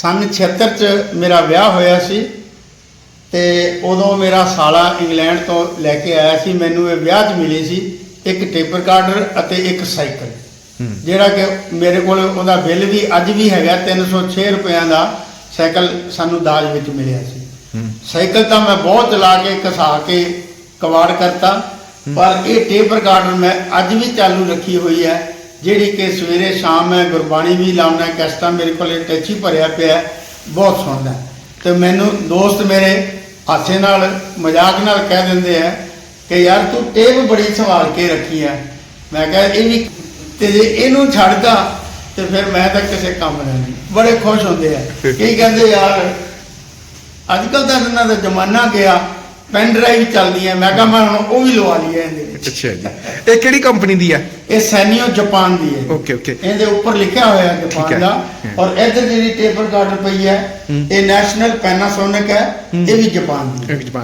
ਸੰਨ 76 ਚ ਮੇਰਾ ਵਿਆਹ ਹੋਇਆ ਸੀ ਤੇ ਉਦੋਂ ਮੇਰਾ ਸਾਲਾ ਇੰਗਲੈਂਡ ਤੋਂ ਲੈ ਕੇ ਆਇਆ ਸੀ ਮੈਨੂੰ ਇਹ ਵਿਆਹ 'ਚ ਮਿਲੀ ਸੀ ਇੱਕ ਟੇਪ ਰਿਕਾਰਡਰ ਅਤੇ ਇੱਕ ਸਾਈਕਲ। ਜਿਹੜਾ ਕਿ ਮੇਰੇ ਕੋਲ ਉਹਦਾ ਬਿੱਲ ਵੀ ਅੱਜ ਵੀ ਹੈਗਾ 306 ਰੁਪਿਆਂ ਦਾ ਸਾਈਕਲ ਸਾਨੂੰ ਦਾਜ ਵਿੱਚ ਮਿਲਿਆ ਸੀ। ਸਾਈਕਲ ਤਾਂ ਮੈਂ ਬਹੁਤ ਚਲਾ ਕੇ ਘਸਾ ਕੇ ਕਵਾੜ ਕਰਤਾ ਪਰ ਇਹ ਟੇਪ ਰਿਕਾਰਡਰ ਮੈਂ ਅੱਜ ਵੀ ਚਾਲੂ ਰੱਖੀ ਹੋਈ ਹੈ। ਜਿਹੜੀ ਕਿ ਸਵੇਰੇ ਸ਼ਾਮ ਮੈਂ ਗੁਰਬਾਣੀ ਵੀ ਲਾਉਣਾ ਕੈਸਟਾ ਮੇਰੇ ਕੋਲ ਟੈਚੀ ਭਰਿਆ ਪਿਆ ਬਹੁਤ ਸੁਣਦਾ ਤੇ ਮੈਨੂੰ ਦੋਸਤ ਮੇਰੇ ਹਾਸੇ ਨਾਲ ਮਜ਼ਾਕ ਨਾਲ ਕਹਿ ਦਿੰਦੇ ਆ ਕਿ ਯਾਰ ਤੂੰ ਟੇਪ ਬੜੀ ਸੰਭਾਲ ਕੇ ਰੱਖੀ ਹੈ ਮੈਂ ਕਿਹਾ ਇਹ ਵੀ ਤੇ ਜੇ ਇਹਨੂੰ ਛੱਡਦਾ ਤੇ ਫਿਰ ਮੈਂ ਤਾਂ ਕਿਸੇ ਕੰਮ ਨਹੀਂ। ਬੜੇ ਖੁਸ਼ ਹੁੰਦੇ ਆ। ਕਈ ਕਹਿੰਦੇ ਯਾਰ ਅੱਜ ਕੱਲ ਤਾਂ ਇਹਨਾਂ ਦਾ ਜ਼ਮਾਨਾ ਗਿਆ ਪੈਨ ਡਰਾਈਵ ਚੱਲਦੀ ਹੈ ਮੈਂ ਕਿਹਾ ਮੈਂ ਹੁਣ ਉਹ ਵੀ ਲਵਾ ਲਈ ਹੈ ਇਹਦੇ ਵਿੱਚ। ਅੱਛਾ ਜੀ। ਇਹ ਕਿਹੜੀ ਕੰਪਨੀ ਦੀ ਆ ਇਹ ਸੈਨੀਓ ਜਾਪਾਨ ਦੀ ਹੈ ਓਕੇ ਓਕੇ ਇਹਦੇ ਉੱਪਰ ਲਿਖਿਆ ਹੋਇਆ ਠੀਕ ਜਾਪਾਨ ਹੈ। ਦਾ। ਔਰ ਇੱਧਰ ਜਿਹੜੀ ਟੇਪ ਰਿਕਾਰਡਰ ਪਈ ਹੈ। ਇਹ ਨੈਸ਼ਨਲ ਪੈਨਾਸੋਨਿਕ ਹੈ। ਇਹ ਵੀ ਜਾਪਾਨ ਦੀ ਹੈ। ਇੱਕ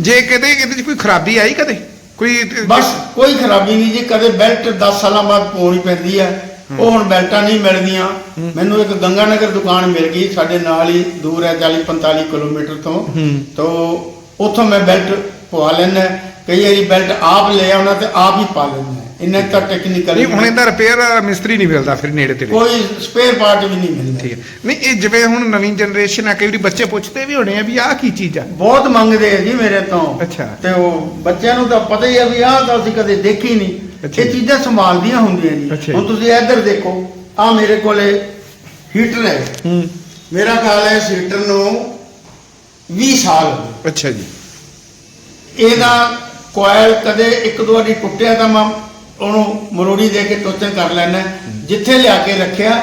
ਜੇ ਕਿਤੇ ਇਹਦੇ ਚ ਕੋਈ ਖਰਾਬੀ ਆਈ ਕਦੇ? ਕੋਈ ਬਸ ਕੋਈ ਖਰਾਬੀ ਨਹੀਂ ਜੀ। ਕਦੇ ਬੈਲਟ 10 ਸਾਲਾਂ ਬਾਅਦ ਪਾਉਣੀ ਪੈਂਦੀ ਹੈ। ਉਹ ਹੁਣ ਬੈਲਟਾਂ ਨਹੀਂ ਮਿਲਦੀਆਂ। ਮੈਨੂੰ ਇੱਕ ਗੰਗਾਨਗਰ ਦੁਕਾਨ ਮਿਲ ਗਈ। ਸਾਡੇ ਨਾਲ ਹੀ ਦੂਰ ਹੈ 40 45 ਕਿਲੋਮੀਟਰ ਤੋਂ। ਹੂੰ। ਤੋ ਉੱਥੋਂ ਮੈਂ ਬੈਲਟ ਪਵਾ ਲੈਣਾ ਕਈ ਵਾਰੀ ਬੈਲਟ ਆਪ ਲੈ ਆਉਣਾ ਤੇ ਆਪ ਹੀ ਪਾ ਲੈਣਾ ਇੰਨਾ ਤਾਂ ਟੈਕਨੀਕਲ ਨਹੀਂ ਹੁਣ ਇਹਦਾ ਰਿਪੇਅਰ ਮਿਸਤਰੀ ਨਹੀਂ ਮਿਲਦਾ ਫਿਰ ਨੇੜੇ ਤੇੜੇ। ਕੋਈ ਸਪੇਅਰ ਪਾਰਟ ਵੀ ਨਹੀਂ ਮਿਲਦਾ। ਠੀਕ ਹੈ। ਨਹੀਂ ਇਹ ਜਿਵੇਂ ਹੁਣ ਨਵੀਂ ਜਨਰੇਸ਼ਨ ਆ ਕਈ ਵਾਰੀ ਬੱਚੇ ਪੁੱਛਦੇ ਵੀ ਹੋਣੇ ਆ ਵੀ ਆਹ ਕੀ ਚੀਜ਼ ਆ। ਬਹੁਤ ਮੰਗਦੇ ਆ ਜੀ ਮੇਰੇ ਤੋਂ। ਅੱਛਾ। ਤੇ ਉਹ ਬੱਚਿਆਂ ਨੂੰ ਤਾਂ ਪਤਾ ਹੀ ਆ ਵੀ ਆਹ ਤਾਂ ਅਸੀਂ ਕਦੇ ਦੇਖੀ ਨਹੀਂ। ਇਹ। ਚੀਜ਼ਾਂ ਸੰਭਾਲਦੀਆਂ ਹੁੰਦੀਆਂ ਜੀ। ਹੁਣ। ਤੁਸੀਂ ਇੱਧਰ ਦੇਖੋ ਆ ਮੇਰੇ ਕੋਲੇ ਹੀਟਰ ਹੈ। ਹੂੰ। ਮੇਰਾ ਖਿਆਲ ਹੈ ਇਸ ਹੀਟਰ ਨੂੰ 20 ਸਾਲ ਹੋ ਅੱਛਾ ਜੀ। ਇਹਦਾ ਕੋਇਲ ਕਦੇ ਇੱਕ ਦੋ ਵਾਰੀ ਟੁੱਟਿਆ ਤਾਂ ਮੈਂ ਉਹਨੂੰ ਮਰੋੜੀ ਦੇ ਕੇ ਟੋਚਨ ਕਰ ਲੈਣਾ ਜਿੱਥੇ ਲਿਆ ਕੇ ਰੱਖਿਆ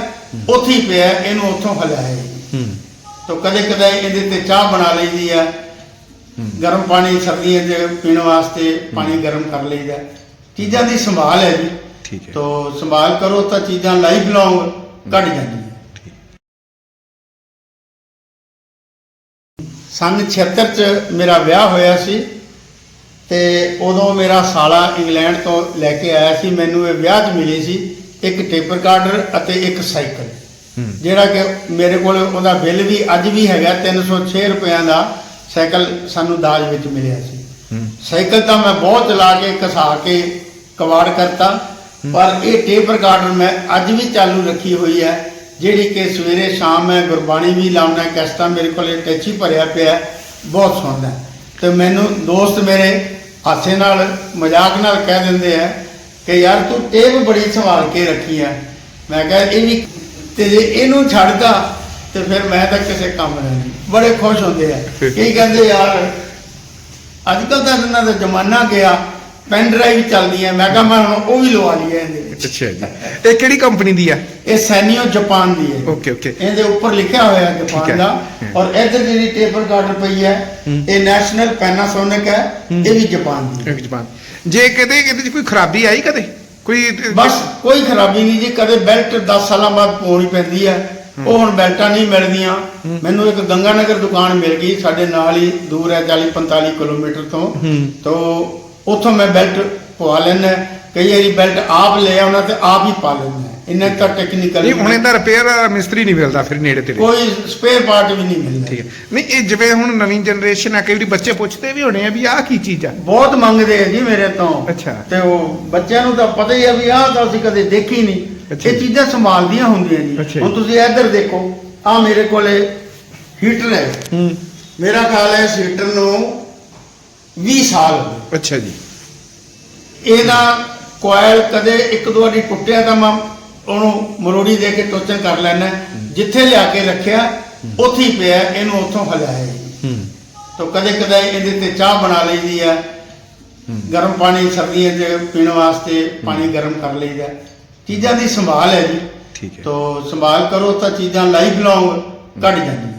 ਉੱਥੇ ਹੀ ਪਿਆ ਇਹਨੂੰ ਉੱਥੋਂ ਹਲਾਇਆ ਹੂੰ। ਤੋ ਕਦੇ ਕਦੇ ਇਹਦੇ ਤੇ ਚਾਹ ਬਣਾ ਲਈਦੀ ਆ। ਗਰਮ ਪਾਣੀ ਸਰਦੀਆਂ 'ਚ ਪੀਣ ਵਾਸਤੇ ਪਾਣੀ ਗਰਮ ਕਰ ਲਈਦਾ। ਚੀਜ਼ਾਂ ਦੀ ਸੰਭਾਲ ਹੈ ਜੀ। ਠੀਕ ਹੈ। ਤੋ ਸੰਭਾਲ ਕਰੋ ਤਾਂ ਚੀਜ਼ਾਂ ਲਾਈਫ ਲੌਂਗ ਕੱਢ ਜਾਂਦੀਆਂ। ਸੰਨ 76 ਚ ਮੇਰਾ ਵਿਆਹ ਹੋਇਆ ਸੀ ਤੇ ਉਦੋਂ ਮੇਰਾ ਸਾਲਾ ਇੰਗਲੈਂਡ ਤੋਂ ਲੈ ਕੇ ਆਇਆ ਸੀ ਮੈਨੂੰ ਇਹ ਵਿਆਹ 'ਚ ਮਿਲੀ ਸੀ ਇੱਕ ਟੇਪ ਰਿਕਾਰਡਰ ਅਤੇ ਇੱਕ ਸਾਈਕਲ। ਜਿਹੜਾ ਕਿ ਮੇਰੇ ਕੋਲ ਉਹਦਾ ਬਿੱਲ ਵੀ ਅੱਜ ਵੀ ਹੈਗਾ 306 ਰੁਪਿਆਂ ਦਾ ਸਾਈਕਲ ਸਾਨੂੰ ਦਾਜ ਵਿੱਚ ਮਿਲਿਆ ਸੀ। ਸਾਈਕਲ ਤਾਂ ਮੈਂ ਬਹੁਤ ਚਲਾ ਕੇ ਘਸਾ ਕੇ ਕਵਾੜ ਕਰਤਾ ਪਰ ਇਹ ਟੇਪ ਰਿਕਾਰਡਰ ਮੈਂ ਅੱਜ ਵੀ ਚਾਲੂ ਰੱਖੀ ਹੋਈ ਹੈ। ਜਿਹੜੀ ਕਿ ਸਵੇਰੇ ਸ਼ਾਮ ਮੈਂ ਗੁਰਬਾਣੀ ਵੀ ਲਾਉਣਾ ਕੈਸਟਾ ਮੇਰੇ ਕੋਲ ਟੈਚੀ ਭਰਿਆ ਪਿਆ ਬਹੁਤ ਸੁਣਦਾ। ਤੇ ਮੈਨੂੰ ਦੋਸਤ ਮੇਰੇ ਹਾਸੇ ਨਾਲ ਮਜ਼ਾਕ ਨਾਲ ਕਹਿ ਦਿੰਦੇ ਆ ਕਿ ਯਾਰ ਤੂੰ ਟੇਪ ਬੜੀ ਸੰਭਾਲ ਕੇ ਰੱਖੀ ਹੈ ਮੈਂ ਕਿਹਾ ਇਹ ਵੀ ਤੇ ਜੇ ਇਹਨੂੰ ਛੱਡਦਾ ਤੇ ਫਿਰ ਮੈਂ ਤਾਂ ਕਿਸੇ ਕੰਮ ਨਹੀਂ। ਬੜੇ ਖੁਸ਼ ਹੁੰਦੇ ਆ। ਕਈ ਕਹਿੰਦੇ ਯਾਰ ਅੱਜ ਕੱਲ ਤਾਂ ਇਹਨਾਂ ਦਾ ਜ਼ਮਾਨਾ ਗਿਆ ਪੈਨ ਡਰਾਈਵ ਚੱਲਦੀ ਹੈ ਮੈਂ ਕਿਹਾ ਮੈਂ ਹੁਣ ਉਹ ਵੀ ਲਵਾ ਲਈ ਹੈ ਇਹਦੇ ਵਿੱਚ। ਅੱਛਾ ਜੀ। ਇਹ ਕਿਹੜੀ ਕੰਪਨੀ ਦੀ ਆ ਇਹ ਸੈਨੀਓ ਜਾਪਾਨ ਦੀ ਹੈ। ਓਕੇ ਓਕੇ ਇਹਦੇ ਉੱਪਰ ਲਿਖਿਆ ਹੋਇਆ ਠੀਕ ਹੈ। ਜਾਪਾਨ ਦਾ। ਔਰ ਇੱਧਰ ਜਿਹੜੀ ਟੇਪ ਰਿਕਾਰਡਰ ਪਈ ਹੈ। ਇਹ ਨੈਸ਼ਨਲ ਪੈਨਾਸੋਨਿਕ ਹੈ। ਇਹ ਵੀ ਜਾਪਾਨ ਦੀ ਹੈ। ਇੱਕ ਜ਼ਬਾਨ ਜੇ ਕਿਤੇ ਇਹਦੇ ਚ ਕੋਈ ਖਰਾਬੀ ਆਈ ਕਦੇ? ਕੋਈ ਬਸ ਕੋਈ ਖਰਾਬੀ ਨਹੀਂ ਜੀ। ਕਦੇ ਬੈਲਟ 10 ਸਾਲਾਂ ਬਾਅਦ ਪਾਉਣੀ ਪੈਂਦੀ ਹੈ। ਉਹ ਹੁਣ ਬੈਲਟਾਂ ਨਹੀਂ ਮਿਲਦੀਆਂ। ਮੈਨੂੰ ਇੱਕ ਗੰਗਾਨਗਰ ਦੁਕਾਨ ਮਿਲ ਗਈ। ਸਾਡੇ ਨਾਲ ਹੀ ਦੂਰ ਹੈ 40 45 ਕਿਲੋਮੀਟਰ ਤੋਂ। ਹੂੰ। ਤੋ ਉੱਥੋਂ ਮੈਂ ਬੈਲਟ ਪਵਾ ਲੈਣਾ ਕਈ ਵਾਰੀ ਬੈਲਟ ਆਪ ਲੈ ਆਉਣਾ ਤੇ ਆਪ ਹੀ ਪਾ ਲੈਣਾ ਇੰਨਾ ਤਾਂ ਟੈਕਨੀਕਲ ਨਹੀਂ ਹੁਣ ਇਹਦਾ ਰਿਪੇਅਰ ਮਿਸਤਰੀ ਨਹੀਂ ਮਿਲਦਾ ਫਿਰ ਨੇੜੇ ਤੇੜੇ। ਕੋਈ ਸਪੇਅਰ ਪਾਰਟ ਵੀ ਨਹੀਂ ਮਿਲਦਾ। ਠੀਕ ਹੈ। ਨਹੀਂ ਇਹ ਜਿਵੇਂ ਹੁਣ ਨਵੀਂ ਜਨਰੇਸ਼ਨ ਆ ਕਈ ਵਾਰੀ ਬੱਚੇ ਪੁੱਛਦੇ ਵੀ ਹੋਣੇ ਆ ਵੀ ਆਹ ਕੀ ਚੀਜ਼ ਆ? ਬਹੁਤ ਮੰਗਦੇ ਆ ਜੀ ਮੇਰੇ ਤੋਂ। ਅੱਛਾ। ਤੇ ਉਹ ਬੱਚਿਆਂ ਨੂੰ ਤਾਂ ਪਤਾ ਹੀ ਆ ਵੀ ਆਹ ਤਾਂ ਅਸੀਂ ਕਦੇ ਦੇਖੀ ਨਹੀਂ। ਇਹ। ਚੀਜ਼ਾਂ ਸੰਭਾਲਦੀਆਂ ਹੁੰਦੀਆਂ ਜੀ। ਹੁਣ ਤੁਸੀਂ ਇੱਧਰ ਦੇਖੋ ਆ ਮੇਰੇ ਕੋਲੇ ਹੀਟਰ ਹੈ। ਹੂੰ। ਮੇਰਾ ਖਿਆਲ ਹੈ ਇਸ ਹੀਟਰ ਨੂੰ 20 ਸਾਲ। ਹੋ ਅੱਛਾ ਜੀ। ਇਹਦਾ ਕੋਇਲ ਕਦੇ ਇੱਕ ਦੋ ਵਾਰੀ ਟੁੱਟਿਆ ਤਾਂ ਮੈਂ ਉਹਨੂੰ ਮਰੋੜੀ ਦੇ ਕੇ ਟੋਚਨ ਕਰ ਲੈਣਾ ਜਿੱਥੇ ਲਿਆ ਕੇ ਰੱਖਿਆ ਉੱਥੇ ਹੀ ਪਿਆ ਇਹਨੂੰ ਉੱਥੋਂ ਹਲਾਇਆ ਹੂੰ। ਤੋ ਕਦੇ ਕਦੇ ਇਹਦੇ ਤੇ ਚਾਹ ਬਣਾ ਲਈਦੀ ਆ। ਗਰਮ ਪਾਣੀ ਸਰਦੀਆਂ 'ਚ ਪੀਣ ਵਾਸਤੇ ਪਾਣੀ ਗਰਮ ਕਰ ਲਈਦਾ। ਚੀਜ਼ਾਂ ਦੀ ਸੰਭਾਲ ਹੈ ਜੀ। ਠੀਕ ਹੈ। ਤੋ ਸੰਭਾਲ ਕਰੋ ਤਾਂ ਚੀਜ਼ਾਂ ਲਾਈਫ ਲੌਂਗ ਕੱਢ ਜਾਂਦੀਆਂ।